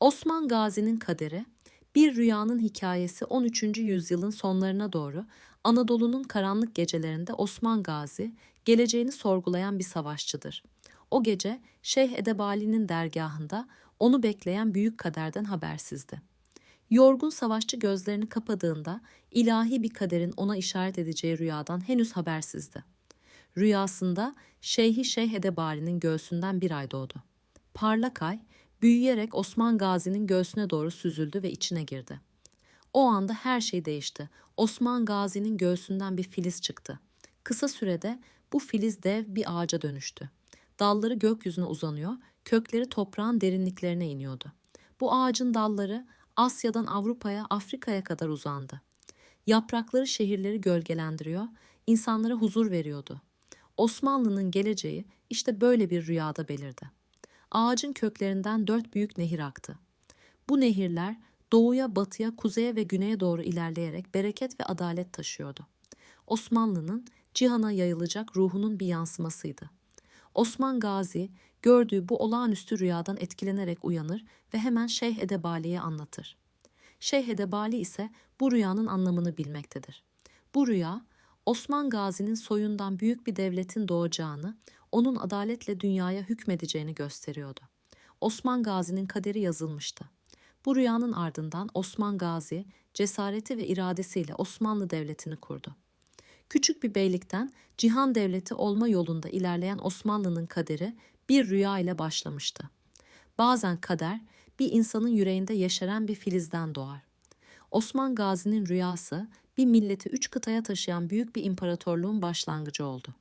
Osman Gazi'nin kaderi, bir rüyanın hikayesi 13. yüzyılın sonlarına doğru Anadolu'nun karanlık gecelerinde Osman Gazi, geleceğini sorgulayan bir savaşçıdır. O gece Şeyh Edebali'nin dergahında onu bekleyen büyük kaderden habersizdi. Yorgun savaşçı gözlerini kapadığında ilahi bir kaderin ona işaret edeceği rüyadan henüz habersizdi. Rüyasında Şeyhi Şeyh Edebali'nin göğsünden bir ay doğdu. Parlak ay büyüyerek Osman Gazi'nin göğsüne doğru süzüldü ve içine girdi. O anda her şey değişti. Osman Gazi'nin göğsünden bir filiz çıktı. Kısa sürede bu filiz dev bir ağaca dönüştü. Dalları gökyüzüne uzanıyor, kökleri toprağın derinliklerine iniyordu. Bu ağacın dalları Asya'dan Avrupa'ya, Afrika'ya kadar uzandı. Yaprakları şehirleri gölgelendiriyor, insanlara huzur veriyordu. Osmanlı'nın geleceği işte böyle bir rüyada belirdi. Ağacın köklerinden dört büyük nehir aktı. Bu nehirler doğuya, batıya, kuzeye ve güneye doğru ilerleyerek bereket ve adalet taşıyordu. Osmanlı'nın cihana yayılacak ruhunun bir yansımasıydı. Osman Gazi gördüğü bu olağanüstü rüyadan etkilenerek uyanır ve hemen Şeyh Edebali'ye anlatır. Şeyh Edebali ise bu rüyanın anlamını bilmektedir. Bu rüya Osman Gazi'nin soyundan büyük bir devletin doğacağını, onun adaletle dünyaya hükmedeceğini gösteriyordu. Osman Gazi'nin kaderi yazılmıştı. Bu rüyanın ardından Osman Gazi cesareti ve iradesiyle Osmanlı Devleti'ni kurdu. Küçük bir beylikten cihan devleti olma yolunda ilerleyen Osmanlı'nın kaderi bir rüya ile başlamıştı. Bazen kader bir insanın yüreğinde yeşeren bir filizden doğar. Osman Gazi'nin rüyası bir milleti üç kıtaya taşıyan büyük bir imparatorluğun başlangıcı oldu.